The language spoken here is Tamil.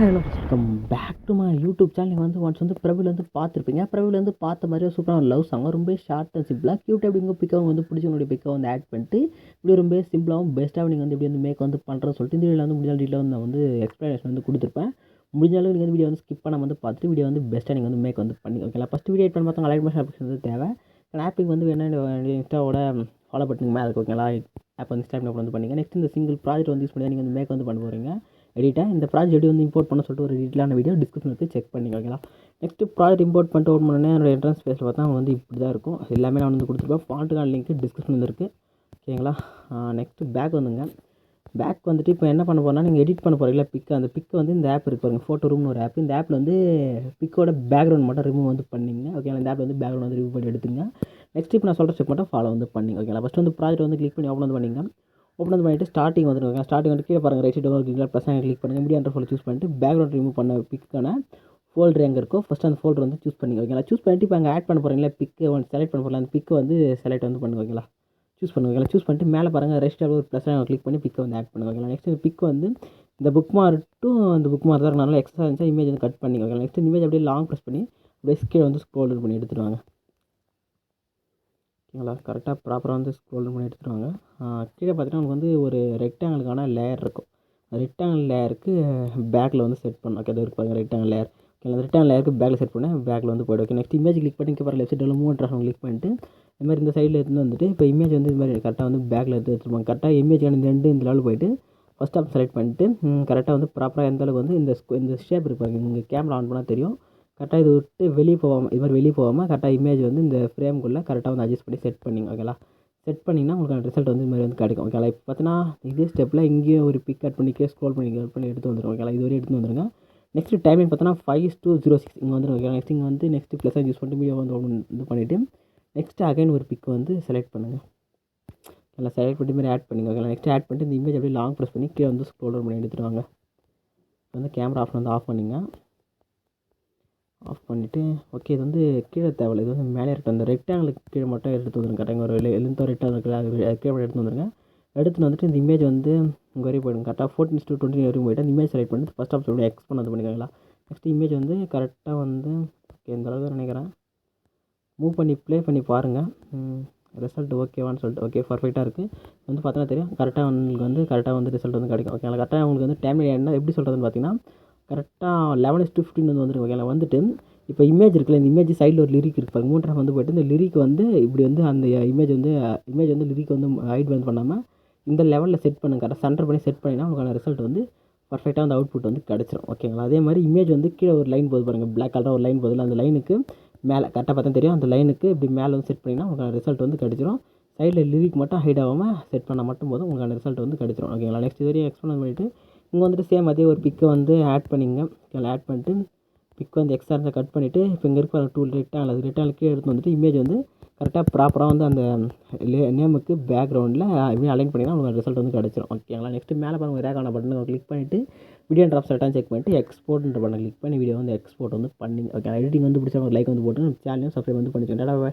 Hello welcome back to my YouTube channel நீங்கள் வந்து ஒன்ஸ் வந்து பிரபுலேருந்து பார்த்துருப்பீங்க. பிரபுலேருந்து வந்து பார்த்த மாதிரியே சூப்பரான லவ் சாங் ரொம்ப ஷார்ட் அண்ட் சிம்பிளாக க்யூட் அப்படிங்க பிக்காக வந்து பிடிச்சவங்களுடைய பிக்கை வந்து ஆட் பண்ணிட்டு இப்படி ரொம்ப சிம்பிளாகவும் பெஸ்ட்டாகவும் நீங்கள் வந்து இப்படி வந்து மேக் வந்து பண்ணுறேன்னு சொல்லிட்டு இந்த வீடியோவில் வந்து முடிஞ்ச டீட்டில் வந்து நான் வந்து எக்ஸ்ப்ளனேஷன் வந்து கொடுத்துருப்பேன். முடிஞ்ச அளவுக்கு நீங்கள் வந்து வீடியோ வந்து ஸ்கிப் பண்ணாமல் வந்து பார்த்துட்டு வீடியோ வந்து பெஸ்ட்டாக நீங்கள் வந்து மேக் வந்து பண்ணி ஓகேங்களா ஃபஸ்ட் வீடியோ எட் பண்ண பார்த்தா லைட் மோஷன் அப்ளிகேஷன் வந்து தேவை. ஆப்பிங் வந்து வேணா இன்ஸ்டாவோட ஃபாலோ பண்ணுங்க மேலே இருக்கு ஓகேங்களா ஆப் வந்து ஸ்டார்ட் வந்து பண்ணிங்க நெக்ஸ்ட் இந்த சிங்கிள் ப்ராஜெக்ட் வந்து யூஸ் பண்ணி நீங்கள் வந்து மேக் வந்து பண்ண போகிறீங்க எடிட்டாக இந்த ப்ராஜெக்ட் எப்படி வந்து இம்போர்ட் பண்ண சொல்லிட்டு ஒரு டீட்டெயிலான வீடியோ டிஸ்கிரிப்ஷன் இருக்குது செக் பண்ணிங்க ஓகேங்களா நெக்ஸ்ட் ப்ராஜெக்ட் இம்போர்ட் பண்ணிட்டு ஓப்பன் பண்ணேன் என்னோட என்ட்ரன்ஸ் பேஸில் பார்த்தா வந்து இப்படி தான் இருக்கும். எல்லாமே நான் வந்து கொடுத்துருப்பேன். ஃபாண்ட்டுக்கான லிங்க் டிஸ்கிரிப்ஷன் வந்து இருக்குது ஓகேங்களா நெக்ஸ்ட்டு பேக் வந்துங்க. பேக் வந்துட்டு இப்போ என்ன பண்ண போகிறோம்னா நீங்கள் எடிட் பண்ண போகிறீங்களா பிக் அந்த பிக் வந்து இந்த ஆப் இருக்கு பாருங்கள் ஃபோட்டோ ரூம்னு ஒரு ஆப் இந்த ஆப்பில் வந்து பிக்கோட பேக்ரவுண்ட் மட்டும் ரிமூவ் வந்து பண்ணிங்க. ஓகேங்களா இந்த ஆப்பில் வந்து பேக்ரவுண்ட் வந்து ரிமூவ் பண்ணி எடுத்துங்க. நெக்ஸ்ட் இப்போ நான் சொல்கிற ஸ்டெப் மட்டும் ஃபாலோ வந்து பண்ணிங்க. ஓகேங்களா ஃபஸ்ட் வந்து ப்ராஜெக்ட் வந்து கிளிக் பண்ணி ஓப்பன் வந்து பண்ணிங்க. ஓப்பன் பண்ணிட்டு ஸ்டார்டிங் வந்துருக்காங்க ஸ்டார்டிங் வந்து கீழே பாருங்கள் ரைட் சைடு இருக்கீங்களா ப்ளஸ் ப்ளஸ் கிளிக் பண்ணுங்கள் மீடியா ஃபோல்டர் சூஸ் பண்ணிட்டு பேக்ரவுண்ட் ரிமூவ் பண்ண பிக்கான ஃபோல்டர் எங்கே இருக்கோ ஃபஸ்ட் அந்த ஃபோல்டர் வந்து சூஸ் பண்ணி ஓகேங்களா சூஸ் பண்ணிட்டு இப்போ அங்கே ஆட் பண்ண போகிறீங்களா பிக்கு வந்து செலக்ட் பண்ண போகிறீங்களா அந்த பிக்கு வந்து செலக்ட் வந்து பண்ணுங்க ஓகேங்களா சூஸ் பண்ணுங்க ஓகேங்களா சூஸ் பண்ணிட்டு மேலே பாருங்கள் ரெஸ்ட் ஒரு ப்ளஸ் கிளிக் பண்ணி பிக்கை வந்து ஆட் பண்ணுங்க ஓகேங்களா நெக்ஸ்ட் பிக் வந்து இந்த புக் மார்ட்டும் அந்த புக் மார்க் தான். நல்லா எக்ஸ்ட்ரா இருந்துச்சு இமேஜ் வந்து கட் பண்ணிங்க ஓகேங்களா நெக்ஸ்ட் இமேஜ் அப்படியே லாங் ப்ரெஸ் பண்ணி அப்படியே ஸ்கேல் வந்து ஸ்க்ரோல் பண்ணி எடுத்துருவாங்க ஓகேங்களா கரெக்டாக ப்ராப்பராக வந்து ஸ்க்ரோல் பண்ணி எடுத்துட்டு வாங்க கீழே பார்த்தீங்கன்னா உங்களுக்கு வந்து ஒரு ரெக்டாங்கிளுக்கான லேயர் இருக்கும். ரெக்டாங்கிள் லேயருக்கு பேக்கில் வந்து செட் பண்ணணும் ஓகே அது இருக்கு பாருங்கள் ரெக்டாங்கிள் லேயர் ஓகே அந்த ரிட்டர்ன் லேயருக்கு பேக்கில் செட் பண்ணேன் பேக்கில் வந்து போய்டும் ஓகே நெக்ஸ்ட் இமேஜ் கிளிக் பண்ணி இங்கே லெஃப்ட் சைடில் மூவ் ட்ராஃபம் கிளிக் பண்ணிட்டு இந்த மாதிரி இந்த சைடில் எடுத்து வந்துட்டு இப்போ இமேஜ் வந்து இது மாதிரி கரெக்டாக வந்து பேக்கில் எடுத்து வச்சுருப்பாங்க கரெக்டாக இமேஜ் இந்த ரெண்டு இந்த லெவல் போயிட்டு ஃபஸ்ட் ஆப் செலக்ட் பண்ணிட்டு கரெக்டாக வந்து ப்ராப்பராக எந்த அளவுக்கு வந்து இந்த இந்த ஷேப் இருப்பாங்க இங்கே கேமரா ஆன் பண்ணால் தெரியும். கரெக்டாக இது விட்டு வெளியே போகாமல் இது மாதிரி வெளியே போகாமல் கரெக்டாக இமேஜ் வந்து இந்த ஃப்ரேம்குள்ளே கரெக்டாக வந்து அட்ஜஸ்ட் பண்ணி செட் பண்ணிங்க ஓகேங்களா செட் பண்ணிங்கன்னா உங்களுக்கு ரிசல்ட் வந்து இது மாதிரி வந்து கிடைக்கும் ஓகேங்களா இப்போ பார்த்தீங்கன்னா இதே ஸ்டெப்பில் இங்கேயும் ஒரு பிக் கட் பண்ணிக்கே ஸ்க்ரோல் பண்ணி கட் பண்ணி எடுத்து வந்துடும் ஓகேங்களா இது வரையும் எடுத்து வந்துருங்க. நெக்ஸ்ட் டைமிங் பார்த்தோன்னா ஃபைவ் டூ ஜீரோ சிக்ஸ் இங்கே வந்துடும் ஓகேங்களா நெக்ஸ்ட் இங்கே வந்து நெக்ஸ்ட் ப்ளஸ் யூஸ் பண்ணிட்டு வீடியோ வந்து இது பண்ணிவிட்டு நெக்ஸ்ட் அகைன் ஒரு பிக் வந்து செலக்ட் பண்ணுங்கள் நல்லா செலக்ட் பண்ணி மாதிரி ஆட் பண்ணுங்க ஓகே நெக்ஸ்ட் ஆட் பண்ணிட்டு இந்த இமேஜ் அப்படியே லாங் ப்ரெஸ் பண்ணி கீழே வந்து ஸ்க்ரோல் பண்ணி எடுத்துருவாங்க வந்து கேமரா ஆஃப் வந்து ஆஃப் பண்ணிங்க. ஆஃப் பண்ணிவிட்டு ஓகே இது வந்து கீழே தேவையில்ல. இது வந்து மேலே இருக்கட்டும் அந்த ரெக்டாங்கிளுக்கு கீழே மட்டும் எடுத்து வந்துடுங்க கரெக்டாக ஒரு எழுந்தோ ரெக்டாங்கிள் அது கீழே மட்டும் எடுத்து வந்துருங்க. எடுத்துன்னு வந்துட்டு இந்த இமேஜ் வந்து உங்கள் வரையும் போயிடுங்க. கரெக்டாக ஃபோர்டீன் டூ டுவெண்ட்டி வரையும் போய்ட்டு அந்த இமேஜ் செலக்ட் பண்ணிட்டு ஃபஸ்ட் ஆப்ஷன் எக்ஸ் பண்ண அது பண்ணிக்கோங்களா. நெக்ஸ்ட் இமேஜ் வந்து கரெக்டாக வந்து ஓகே இந்த அளவுக்கு நினைக்கிறேன். மூவ் பண்ணி ப்ளே பண்ணி பாருங்கள் ரிசல்ட் ஓகேவான்னு சொல்லிட்டு ஓகே பர்ஃபெக்டாக இருக்குது வந்து பார்த்தோன்னா தெரியும். கரெக்டாக உங்களுக்கு வந்து கரெக்டாக வந்து ரிசல்ட் வந்து கிடைக்கும். ஓகே கரெக்டாக உங்களுக்கு வந்து டைம் என்ன எப்படி சொல்கிறதுன்னு பார்த்தீங்கன்னா கரெக்டாக லெவன் இஸ் டு ஃபிஃப்டின் வந்து வந்துருக்கு ஓகேங்களா வந்துட்டு இப்போ இமேஜ் இருக்குல்ல இந்த இமேஜ் சைடில் ஒரு லிரிக் இருக்குது பாருங்க. வந்து போய்ட்டு இந்த லிரிக் வந்து இப்படி வந்து அந்த இமேஜ் வந்து இமேஜ் வந்து லிரிக் வந்து ஹைட் வந்து பண்ணாமல் இந்த லெவலில் செட் பண்ணுங்க கரெக்டாக சென்டர் பண்ணி செட் பண்ணிங்கன்னா உங்களுக்கான ரிசல்ட் வந்து பர்ஃபெக்டாக அந்த அவுட்புட் வந்து கிடச்சிரும். ஓகேங்களா அதே மாதிரி இமேஜ் வந்து கீழே ஒரு லைன் போது பாருங்கள் பிளாக் கலராக ஒரு லைன் போதில் அந்த லைனுக்கு மேலே கரெக்டாக பார்த்தா தெரியும். அந்த லைனுக்கு இப்படி மேலே வந்து செட் பண்ணிங்கன்னா உங்களுக்கான ரிசல்ட் வந்து கிடச்சிரும். சைடில் லிரிக் மட்டும் ஹைட் ஆகாமல் செட் பண்ணால் மட்டும் போதும் உங்களுக்கான ரிசல்ட் வந்து கிடச்சிரும். ஓகேங்களா நெக்ஸ்ட் இது வரையும் எக்ஸ்பிளைன் பண்ணிவிட்டு இங்கே வந்துட்டு சேம் அதே ஒரு பிக்கை வந்து ஆட் பண்ணிங்க. ஆட் பண்ணிட்டு பிக் வந்து எக்ஸ்ட்ரா இருந்தால் கட் பண்ணிவிட்டு இப்போ இங்கே இருக்கிற டூல் ரெக்டாங்கில் அது ரெக்டாங்கில் கீழே எடுத்து வந்துட்டு இமேஜ் வந்து கரெக்டாக ப்ராப்பராக வந்து அந்த நேமுக்கு பேக்ரவுண்டில் இப்படி அலைன் பண்ணிங்கன்னா உங்களுக்கு ரிசல்ட் வந்து கிடச்சிரும். ஓகேங்களா நெக்ஸ்ட் மேலே பாருங்கள் ரேகான பட்டனை கிளிக் பண்ணிவிட்டு வீடியோ ட்ராப் செட்டாக செக் பண்ணிட்டு எக்ஸ்போர்ட்ன்ற பட்டன் கிளிக் பண்ணி வீடியோ வந்து எக்ஸ்போர்ட் வந்து பண்ணிங்க. ஓகே எடிட்டிங் வந்து பிடிச்சவங்க லைக் வந்து போட்டு சேனலையும் சப்ஸ்கிரைப் வந்து பண்ணிக்கோங்க.